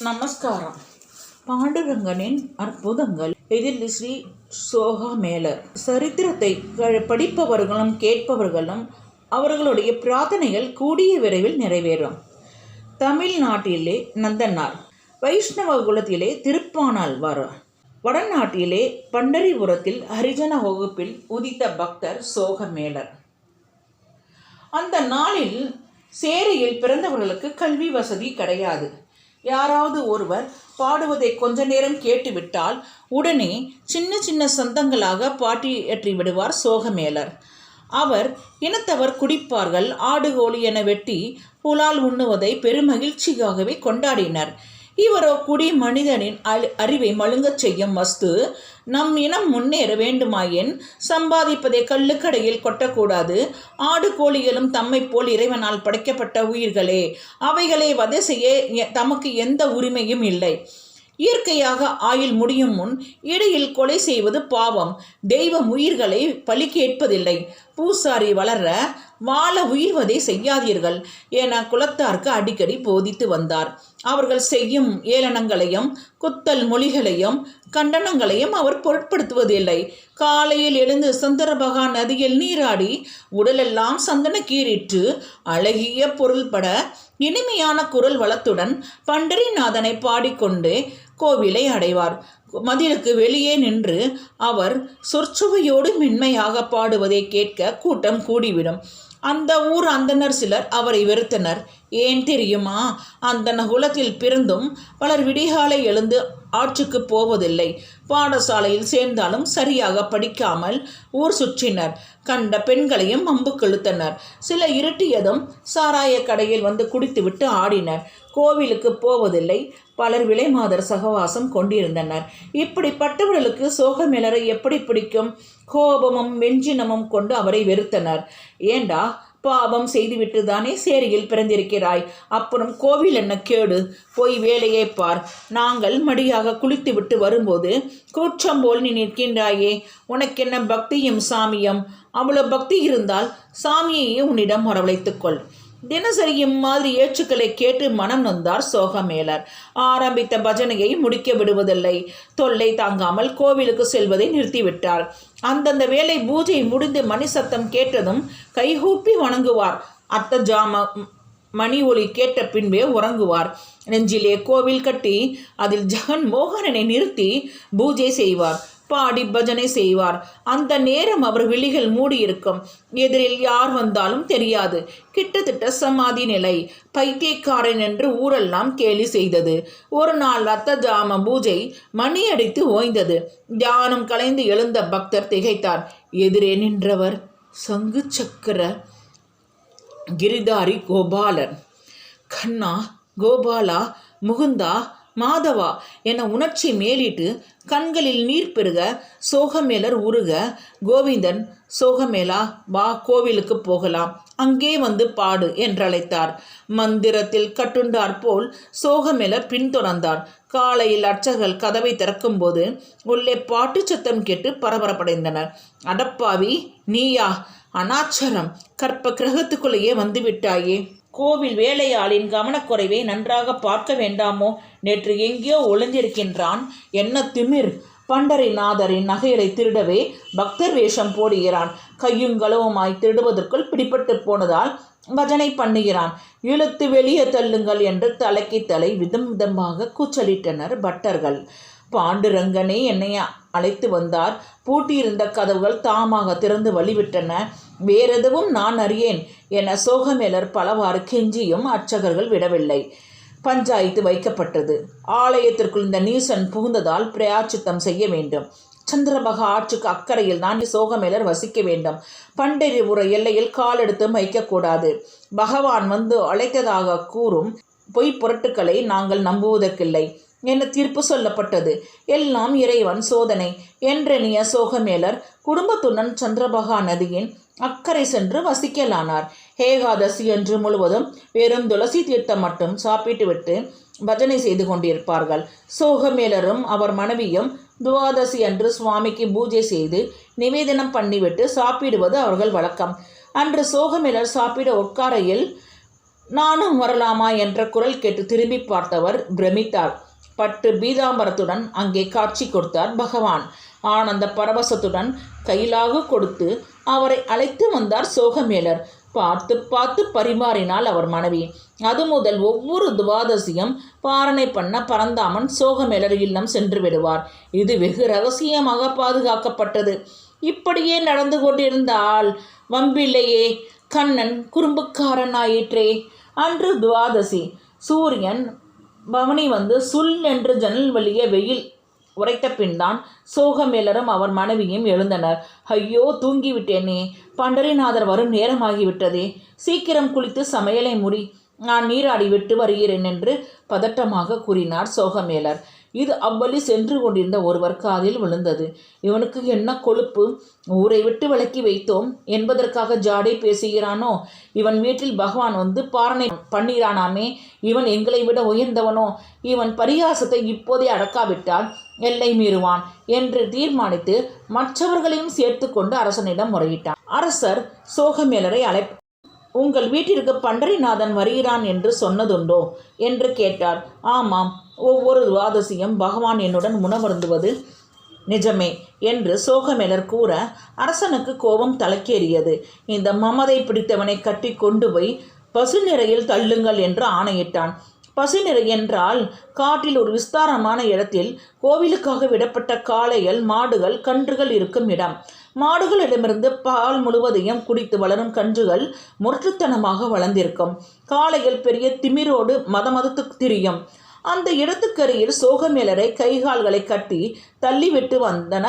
நமஸ்காரம். பாண்டுரங்கனின் அற்புதங்கள். இதில் ஸ்ரீ சோகா மேலர் சரித்திரத்தை படிப்பவர்களும் கேட்பவர்களும் அவர்களுடைய பிரார்த்தனைகள் கூடிய விரைவில் நிறைவேறும். தமிழ்நாட்டிலே நந்தனார் வைஷ்ணவ குலத்திலே திருப்பானாழ்வார் வடநாட்டிலே பண்டரிபுரத்தில் ஹரிஜன வகுப்பில் உதித்த பக்தர் சோகமேலர் அந்த நாளில் சேரியில் பிறந்தவர்களுக்கு கல்வி வசதி கிடையாது. யாராவது ஒருவர் பாடுவதை கொஞ்ச நேரம் கேட்டுவிட்டால் உடனே சின்ன சின்ன சொந்தங்களாக பாட்டியற்றி விடுவார் சோகமேலர். அவர் இனத்தவர் குடிப்பார்கள் ஆடுகோழி என வெட்டி புலால் உண்ணுவதை பெருமகிழ்ச்சியாகவே கொண்டாடினர். இவரோ குடி மனிதனின் அல் அறிவை மழுங்கச் செய்யும் வஸ்து. நம் இனம் முன்னேற வேண்டுமாயின் சம்பாதிப்பதை கள்ளுக்கடையில் கொட்டக்கூடாது. ஆடு கோழிகளும் தம்மை போல் இறைவனால் படைக்கப்பட்ட உயிர்களே அவைகளை வதை செய்ய எ- தமக்கு எந்த உரிமையும் இல்லை. இயற்கையாக ஆயுள் முடியும் முன் இடையில் கொலை செய்வது பாவம். தெய்வம் உயிர்களை பலி கேட்பதில்லை பூசாரி வளர வாழ உயிர்வதை செய்யாதீர்கள். என குலத்தார்க்கு அடிக்கடி போதித்து வந்தார். அவர்கள் செய்யும் ஏளனங்களையும் குத்தல் மொழிகளையும் கண்டனங்களையும் அவர் பொருட்படுத்துவதில்லை. காலையில் எழுந்து சந்திரபகா நதியில் நீராடி உடலெல்லாம் சந்தன கீறிற்று அழகிய பொருள்பட இனிமையான குரல் வளத்துடன் பண்டரிநாதனை பாடிக்கொண்டு கோவிலை அடைவார். மதிலுக்கு வெளியே நின்று அவர் சொற்சுவையோடு மென்மையாக பாடுவதை கேட்க கூட்டம் கூடிவிடும். அந்த ஊர் அந்தனர் சிலர் அவரை வெறுத்தனர். ஏன் தெரியுமா? அந்தன குலத்தில் பிறந்தும் பலர் விடிகாலை எழுந்து ஆற்றுக்கு போவதில்லை. பாடசாலையில் சேர்ந்தாலும் சரியாக படிக்காமல் ஊர் சுற்றினர். கண்ட பெண்களையும் அம்பு கழுத்தனர். சில இருட்டியதும் சாராய கடையில் வந்து குடித்துவிட்டு ஆடினர். கோவிலுக்கு போவதில்லை. பலர் விலைமாதர் சகவாசம் கொண்டிருந்தனர். இப்படிப்பட்டவர்களுக்கு சோகமிலரை எப்படி பிடிக்கும்? கோபமும் வெஞ்சினமும் கொண்டு அவரை வெறுத்தனர். ஏண்டா? பாவம் செய்துவிட்டு தானே சேரியில் பிறந்திருக்கிறாய். அப்புறம் கோவில் என்ன கேடு? போய் வேலையை பார். நாங்கள் மடியாக குளித்துவிட்டு வரும்போது கூற்றம் போல் நீ நிற்கின்றாயே. உனக்கென்ன பக்தியும் சாமியும்? அவ்வளோ பக்தி இருந்தால் சாமியையே உன்னிடம் வரவழைத்துக்கொள் தினசரி இம்மாதிரி ஏச்சுக்களை கேட்டு மனம் நொந்தார் சோகமேலர். ஆரம்பித்த பஜனையை முடிக்க விடுவதில்லை. தொல்லை தாங்காமல் கோவிலுக்கு செல்வதை நிறுத்திவிட்டார். அந்தந்த வேலை பூஜை முடிந்து மணி சத்தம் கேட்டதும் கைகூப்பி வணங்குவார். அத்த ஜாம மணி ஒலி கேட்ட பின்பே உறங்குவார். நெஞ்சிலே கோவில் கட்டி அதில் ஜெகன் மோகனனை நிறுத்தி பூஜை செய்வார். பாடி பஜனை செய்வார். அந்த நேரம் அவர் விழிகள் மூடியிருக்கும். எதிரில் யார் வந்தாலும் தெரியாது. கிட்டத்தட்ட சமாதி நிலை. பைத்தியக்காரன் என்று ஊரெல்லாம் கேலி செய்தது. ஒரு நாள் ரத்த ஜாம பூஜை மணி அடித்து ஓய்ந்தது. தியானம் கலைந்து எழுந்த பக்தர் திகைத்தார். எதிரே நின்றவர். சங்கு சக்கர கிரிதாரி கோபாலன். கண்ணா கோபாலா முகுந்தா மாதவா என உணர்ச்சி மேலிட்டு கண்களில் நீர் பெருக சோகமேலர் உருக கோவிந்தன் சோகமேலா வா கோவிலுக்கு போகலாம். அங்கே வந்து பாடு என்றழைத்தார். மந்திரத்தில் கட்டுண்டார் போல் சோகமேலர் பின்தொடர்ந்தார். காலையில் அர்ச்சகர்கள் கதவை திறக்கும்போது உள்ளே பாட்டு சத்தம் கேட்டு பரபரப்படைந்தனர். அடப்பாவி நீயா? அனாச்சரம். கற்ப கிரகத்துக்குள்ளேயே வந்துவிட்டாயே கோவில் வேலையாளின் கவனக்குறைவை நன்றாக பார்க்க வேண்டாமோ? நேற்று எங்கேயோ ஒளிந்திருக்கின்றான் என்ன திமிர்? பண்டரிநாதரின் நகைகளை திருடவே பக்தர் வேஷம் போடுகிறான். கையும் களவுமாய் திருடுவதற்குள் பிடிபட்டு போனதால் பஜனை பண்ணுகிறான். இழுத்து வெளியே தள்ளுங்கள் என்று தலைக்கு தலை விதம் விதமாக கூச்சலிட்டனர் பட்டர்கள். பாண்டுரங்கனே என்னை அழைத்து வந்தார். பூட்டியிருந்த கதவுகள் தாமாக திறந்து வழிவிட்டன. வேறெதுவும் நான் அறியேன் என சோகமேலர் பலவாறு கெஞ்சியும் அர்ச்சகர்கள் விடவில்லை. பஞ்சாயத்து வைக்கப்பட்டது. ஆலயத்திற்குள் இந்த நீசன் புகுந்ததால் பிரயாச்சித்தம் செய்ய வேண்டும். சந்திரபகா ஆற்றுக்கு அக்கறையில் தான் சோகமேலர் வசிக்க வேண்டும். பண்டரிபுர எல்லையில் காலெடுத்து வைக்கக்கூடாது பகவான் வந்து அழைத்ததாக கூறும் பொய் பொருட்டுக்களை நாங்கள் நம்புவதற்கில்லை. என தீர்ப்பு சொல்லப்பட்டது. எல்லாம் இறைவன் சோதனை. என்றெனிய சோகமேலர் குடும்பத்துடன் சந்திரபகா நதியின் அக்கறை சென்று வசிக்கலானார். ஏகாதசி என்று முழுவதும் வெறும் துளசி தீர்த்தம் மட்டும் சாப்பிட்டுவிட்டு பஜனை செய்து கொண்டிருப்பார்கள். சோகமேலரும் அவர் மனைவியும் துவாதசி அன்று சுவாமிக்கு பூஜை செய்து நிவேதனம் பண்ணிவிட்டு சாப்பிடுவது அவர்கள் வழக்கம். அன்று சோகமேலர் சாப்பிட உட்காரையில் நானும் வரலாமா? என்ற குரல் கேட்டு திரும்பி பார்த்தவர் பிரமித்தார். பட்டு பீதாம்பரத்துடன் அங்கே காட்சி கொடுத்தார் பகவான். ஆனந்த பரவசத்துடன் கையிலாக கொடுத்து அவரை அழைத்து வந்தார் சோகமேலர் பார்த்து பார்த்து பரிமாறினாள் அவர் மனைவி. அது முதல் ஒவ்வொரு துவாதசியும் பாரணை பண்ண பரந்தாமன் சோகமேலர் இல்லம் சென்று விடுவார். இது வெகு ரகசியமாக பாதுகாக்கப்பட்டது. இப்படியே நடந்து கொண்டிருந்தால் வம்பில்லையே கண்ணன் குறும்புக்காரன் ஆயிற்றே. அன்று துவாதசி சூரியன் பவனி வந்து சுல் என்று ஜன்னல் வழியே வெயில் உரைத்த பின்தான் சோகமேலரும் அவர் மனைவியும் எழுந்தனர். ஐயோ தூங்கிவிட்டேனே. பண்டரிநாதர் வரும் நேரமாகிவிட்டதே. சீக்கிரம் குளித்து சமையலை முடி. நான் நீராடி விட்டு வருகிறேன் என்று பதட்டமாக கூறினார் சோகமேலர். இது அவ்வழி சென்று கொண்டிருந்த ஒருவர் காதில் விழுந்தது. இவனுக்கு என்ன கொழுப்பு? ஊரை விட்டு விலக்கி வைத்தோம். என்பதற்காக ஜாடை பேசுகிறானோ? இவன் வீட்டில் பகவான் வந்து பாரணை பண்ணிறானாமே இவன் எங்களை விட உயர்ந்தவனோ? இவன் பரிகாசத்தை இப்போதே அடக்காவிட்டால் எல்லை மீறுவான் என்று தீர்மானித்து மற்றவர்களையும் சேர்த்து கொண்டு அரசனிடம் முறையிட்டான். அரசர் சோகமேலரை அழை உங்கள் வீட்டிற்கு பண்டரிநாதன் வருகிறான் என்று சொன்னதுண்டோ? என்று கேட்டார். ஆமாம் ஒவ்வொரு துவாதசியும் பகவான் என்னுடன் உணவருந்துவது நிஜமே என்று சோகமேலர் கூற அரசனுக்கு கோபம் தலைக்கேறியது. இந்த மமதை பிடித்தவனை கட்டி கொண்டு போய் பசுநிறையில் தள்ளுங்கள் என்று ஆணையிட்டான். பசுநிறை என்றால் காட்டில் ஒரு விஸ்தாரமான இடத்தில் கோவிலுக்காக விடப்பட்ட காளைகள் மாடுகள் கன்றுகள் இருக்கும் இடம். மாடுகளிடமிருந்து பால் முழுவதையும் குடித்து வளரும் கன்றுகள் முரட்டுத்தனமாக வளர்ந்திருக்கும். காளைகள் பெரிய திமிரோடு மதமதத்து திரியும். அந்த இடத்துக்கரையில் சோகமேலரை கைகால்களை கட்டி தள்ளிவிட்டு வந்தன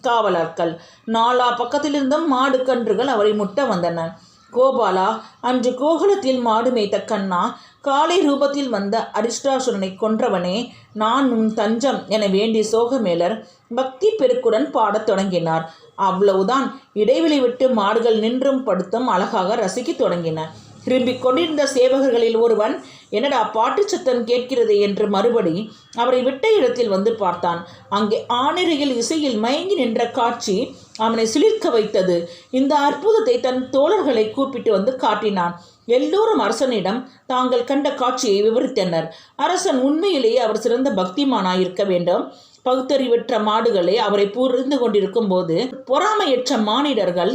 காவலர்கள். நாலா பக்கத்திலிருந்தும் மாடு கன்றுகள் அவரை முட்ட வந்தன. கோபாலா அன்று கோகுலத்தில் மாடு மேய்த்த கண்ணா காளை ரூபத்தில் வந்த அரிஷ்டாசுரனை கொன்றவனே நான் உன் தஞ்சம் என வேண்டிய சோகமேலர் பக்தி பெருக்குடன் பாடத் தொடங்கினார். அவ்வளவுதான். இடைவெளி விட்டு மாடுகள் நின்றும் படுத்தும் அழகாக ரசிக்கத் தொடங்கின. திரும்பிக் கொண்டிருந்த சேவகர்களில் ஒருவன் என்னடா பாட்டுச் சத்தம் கேட்கிறது? என்று மறுபடி அவரை விட்ட இடத்தில் வந்து பார்த்தான். அங்கே ஆணிரையில் இசையில் மயங்கி நின்ற காட்சி அவனை சிலிர்க்க வைத்தது. இந்த அற்புதத்தை தன் தோழர்களை கூப்பிட்டு வந்து காட்டினான். எல்லோரும் அரசனிடம் தாங்கள் கண்ட காட்சியை விவரித்தனர். அரசன் உண்மையிலேயே அவர் சிறந்த பக்திமானாயிருக்க வேண்டும். பகுத்தறிவற்ற மாடுகளை அவரை புரிந்து கொண்டிருக்கும் போது பொறாமையற்ற மானிடர்கள்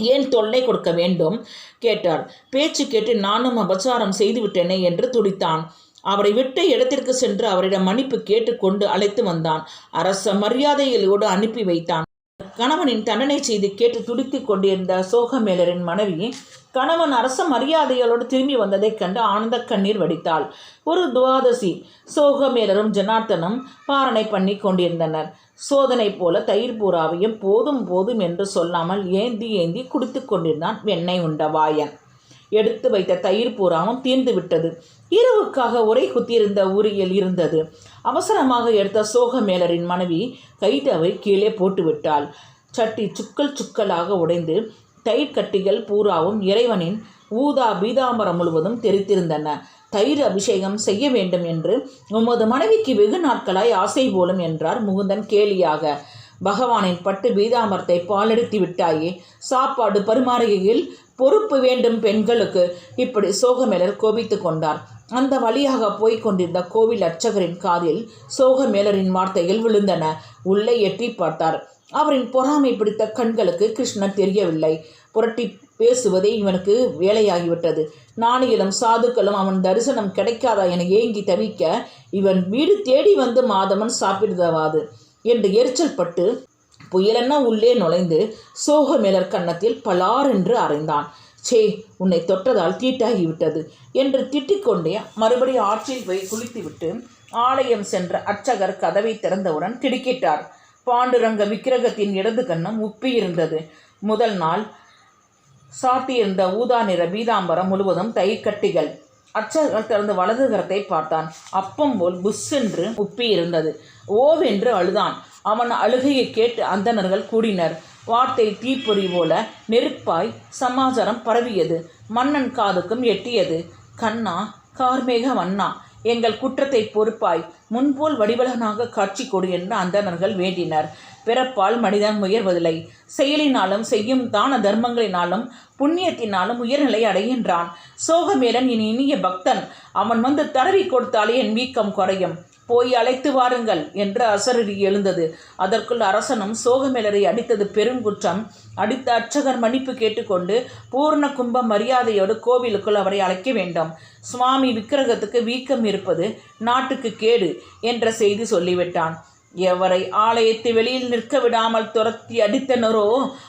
ஏன் தொல்லை கொடுக்க வேண்டும்? கேட்டார் பேச்சு கேட்டு நானும் அபச்சாரம் செய்துவிட்டேனே என்று துடித்தான். அவரை விட்ட இடத்திற்கு சென்று அவரிடம் மன்னிப்பு கேட்டுக்கொண்டு அழைத்து வந்தான். அரச மரியாதைகளோடு அனுப்பி வைத்தான். கணவனின் தண்டனை செய்து கேட்டு துடித்துக் கொண்டிருந்த சோகமேலரின் மனைவி கணவன் அரச மரியாதைகளோடு திரும்பி வந்ததைக் கண்டு ஆனந்த கண்ணீர் வடித்தாள். ஒரு துவாதசி சோகமேலரும் ஜனார்த்தனும் பாரணை பண்ணி கொண்டிருந்தனர். சோதனை போல தயிர் பூராவையும் போதும் போதும் என்று சொல்லாமல் ஏந்தி ஏந்தி குடித்து கொண்டிருந்தான் வெண்ணெய் உண்ட வாயன். எடுத்து வைத்த தயிர் பூராவும் தீர்ந்து விட்டது. இரவுக்காக உரை குத்தியிருந்த உரியில் இருந்தது. அவசரமாக எடுத்த சோகமேலரின் மனைவி கைதவை கீழே போட்டுவிட்டாள். சட்டி சுக்கல் சுக்கலாக உடைந்து தயிர் கட்டிகள் பூராவும் இறைவனின் ஊதா பீதாம்பரம் முழுவதும் தெரித்திருந்தன. தயிர் அபிஷேகம் செய்ய வேண்டும் என்று உமது மனைவிக்கு வெகு நாட்களாய் ஆசை போலும் என்றார் முகுந்தன் கேலியாக. பகவானின் பட்டு பீதாமரத்தை பாலெடுத்து விட்டாயே. சாப்பாடு பரிமாறுகையில் பொறுப்பு வேண்டும் பெண்களுக்கு. இப்படி சோகமேலர் கோபித்து கொண்டார். அந்த வழியாக போய்க் கொண்டிருந்த கோவில் அர்ச்சகரின் காதில் சோகமேலரின் வார்த்தைகள் விழுந்தன. உள்ளே எட்டி பார்த்தார். அவரின் பொறாமை பிடித்த கண்களுக்கு கிருஷ்ணன் தெரியவில்லை. புரட்டி பேசுவதே இவனுக்கு வேலையாகிவிட்டது. நாணிகளும் சாதுக்களும் அவன் தரிசனம் கிடைக்காதா என ஏங்கி தவிக்க இவன் வீடு தேடி வந்து மாதவன் சாப்பிடுதவாது என்று எரிச்சல் பட்டு புயலென்ன உள்ளே நுழைந்து சோகமேலர் கன்னத்தில் பலார் என்று அறைந்தான். சே உன்னை தொட்டதால் தீட்டாகிவிட்டது என்று திட்டிக்கொண்டே மறுபடி ஆற்றில் போய் குளித்துவிட்டு ஆலயம் சென்ற அர்ச்சகர் கதவை திறந்தவுடன் திடுக்கிட்டார் பாண்டுரங்க விக்கிரகத்தின் இடது கன்னம் உப்பியிருந்தது. முதல் நாள் சாத்தியிருந்த ஊதா நிற பீதாம்பரம் முழுவதும் தயிர்கட்டிகள் அர்ச்சகர் திறந்து வலது கரத்தை பார்த்தான். அப்பம் போல் புஷ்ஷென்று உப்பி இருந்தது. ஓவென்று அழுதான். அவன் அழுகையை கேட்டு அந்தணர்கள் கூடினர். வார்த்தை தீப்பொறி போல நெருப்பாய் சமாச்சாரம் பரவியது. மன்னன் காதுக்கும் எட்டியது. கண்ணா கார்மேக வண்ணா எங்கள் குற்றத்தை பொறுப்பாய் முன்போல் வடிவலனாக காட்சி கொடு என்று அந்தணர்கள் வேண்டினர். பிறப்பால் மனிதன் உயர்வதில்லை செயலினாலும் செய்யும் தான தர்மங்களினாலும் புண்ணியத்தினாலும் உயர்நிலை அடைகின்றான். சோகமேலன் என் இனிய பக்தன். அவன் வந்து தடவி கொடுத்தாலே என் வீக்கம் குறையும். போய் அழைத்து வாருங்கள் என்று அசரடி எழுந்தது. அதற்குள் அரசனும் சோகமேலரை அடித்தது பெருங்குற்றம். அடித்த அர்ச்சகர் மன்னிப்பு கேட்டுக்கொண்டு பூர்ண கும்ப மரியாதையோடு கோவிலுக்குள் அவரை அழைக்க வேண்டும். சுவாமி விக்கிரகத்துக்கு வீக்கம் இருப்பது நாட்டுக்கு கேடு என்ற செய்தி சொல்லிவிட்டான். எவரை ஆலயத்தை வெளியில் நிற்க விடாமல் துரத்தி அடித்தனரோ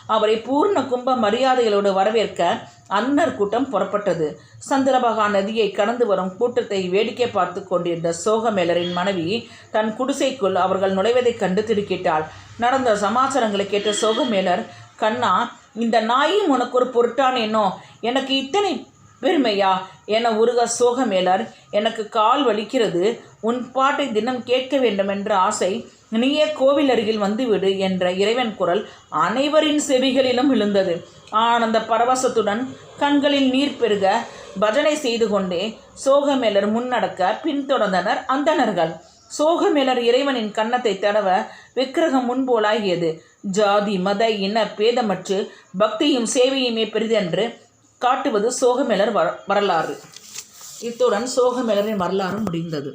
அவரை பூர்ண கும்ப மரியாதைகளோடு வரவேற்க அன்னர் கூட்டம் புறப்பட்டது. சந்திரபகா நதியை கடந்து வரும் கூட்டத்தை வேடிக்கை பார்த்து கொண்டிருந்த சோகமேலரின் மனைவி தன் குடிசைக்குள் அவர்கள் நுழைவதைக் கண்டு திடுக்கிட்டாள். நடந்த சமாச்சாரங்களை கேட்ட சோகமேலர் கண்ணா இந்த நாயும் உனக்கு ஒரு பொருட்டான் என்னோ? எனக்கு இத்தனை பெருமையா என உருக சோகமேலர் எனக்கு கால் வலிக்கிறது. உன் பாட்டை தினம் கேட்க வேண்டும் என்ற ஆசை நீயே கோவில் அருகில் வந்துவிடு என்ற இறைவன் குரல் அனைவரின் செவிகளிலும் விழுந்தது. ஆனந்த பரவசத்துடன் கண்களில் நீர் பெருக பஜனை செய்து கொண்டே சோகமேலர் முன்னடக்க பின்தொடர்ந்தனர் அந்தணர்கள். சோகமேலர் இறைவனின் கன்னத்தை தடவ விக்கிரகம் முன்போலாகியது. ஜாதி மத இன பேதமற்று பக்தியும் சேவையுமே பெரிதென்று காட்டுவது சோகமேலர் வரலாறு. இத்துடன் சோகமேலரின் வரலாறு முடிந்தது.